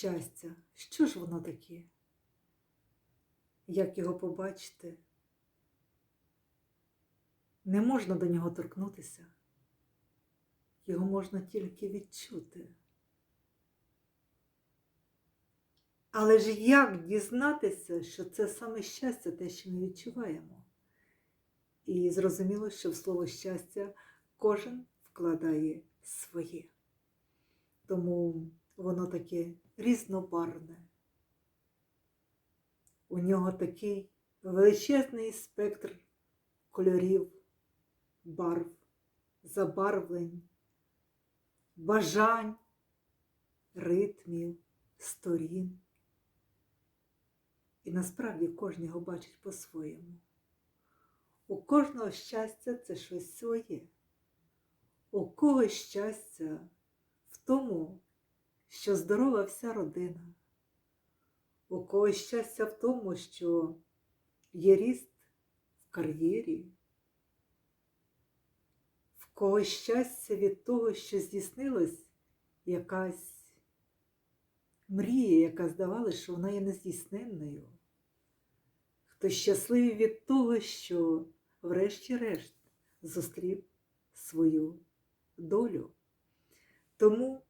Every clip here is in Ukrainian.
щастя, що ж воно таке? Як його побачити? Не можна до нього торкнутися, його можна тільки відчути. Але ж як дізнатися, що це саме щастя, те, що ми відчуваємо? І зрозуміло, що в слово щастя кожен вкладає своє. Тому воно таке різнобарвне. У нього такий величезний спектр кольорів, барв, забарвлень, бажань, ритмів, сторін. І насправді кожен його бачить по-своєму. У кожного щастя це щось своє. У когось щастя в тому, що здорова вся родина. У когось щастя в тому, що є ріст в кар'єрі, в когось щастя від того, що здійснилась якась мрія, яка здавалася, що вона є нездійсненною. Хтось щасливий від того, що, врешті-решт, зустрів свою долю. Тому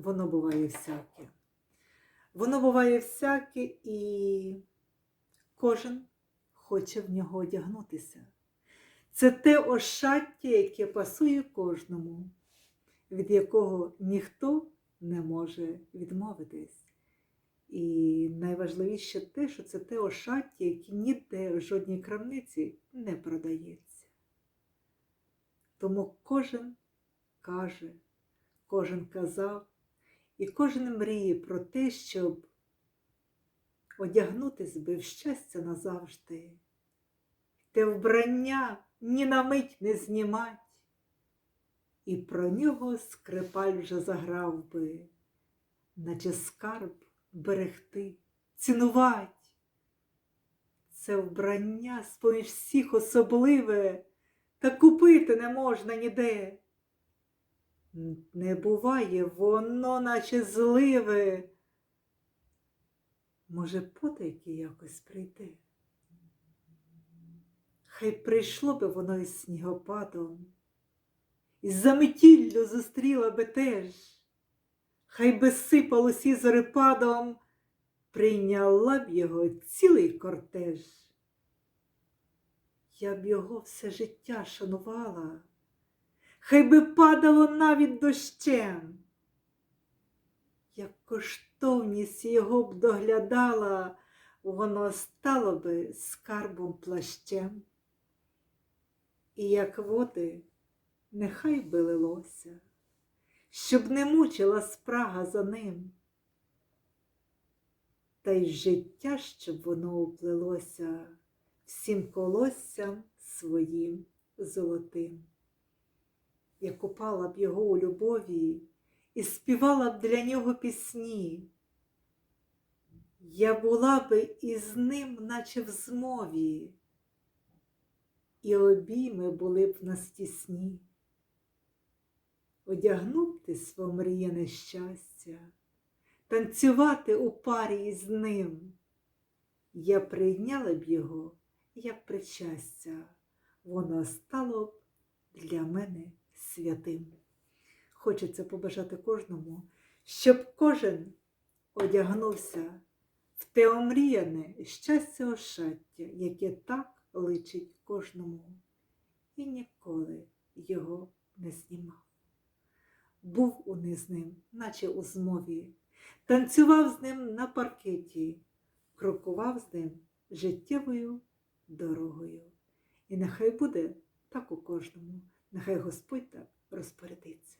воно буває всяке. Воно буває всяке, і кожен хоче в нього одягнутися. Це те ошаття, яке пасує кожному, від якого ніхто не може відмовитись. І найважливіше те, що це те ошаття, яке ніде в жодній крамниці не продається. Тому кожен каже, кожен казав, і кожен мріє про те, щоб одягнутись би в щастя назавжди, те вбрання ні на мить не знімать, і про нього скрипаль вже заграв би, наче скарб берегти, цінувать. Це вбрання з-поміж всіх особливе, та купити не можна ніде. Не буває воно, наче зливе. Може, потайки якось прийде. Хай прийшло би воно із снігопадом, із заметіллю зустріла би теж, хай би сипалось із зорепадом, прийняла б його цілий кортеж. Я б його все життя шанувала хай би падало навіть дощем. Як коштовність його б доглядала, воно стало би скарбом плащем. І як води нехай би лилося, щоб не мучила спрага за ним. Та й життя, щоб воно уплилося всім колоссям своїм золотим я купала б його у любові і співала б для нього пісні. Я була би із ним, наче в змові, і обійми були б нас тісні. Одягнути своє мріяне щастя, танцювати у парі із ним. Я прийняла б його, як причастя, воно стало б для мене святим. Хочеться побажати кожному, щоб кожен одягнувся в те омріяне щастя ошаття, яке так личить кожному, і ніколи його не знімав. Був уни з ним, наче у змові, танцював з ним на паркеті, крокував з ним життєвою дорогою. І нехай буде так у кожному. Нехай Господь так розпорядиться.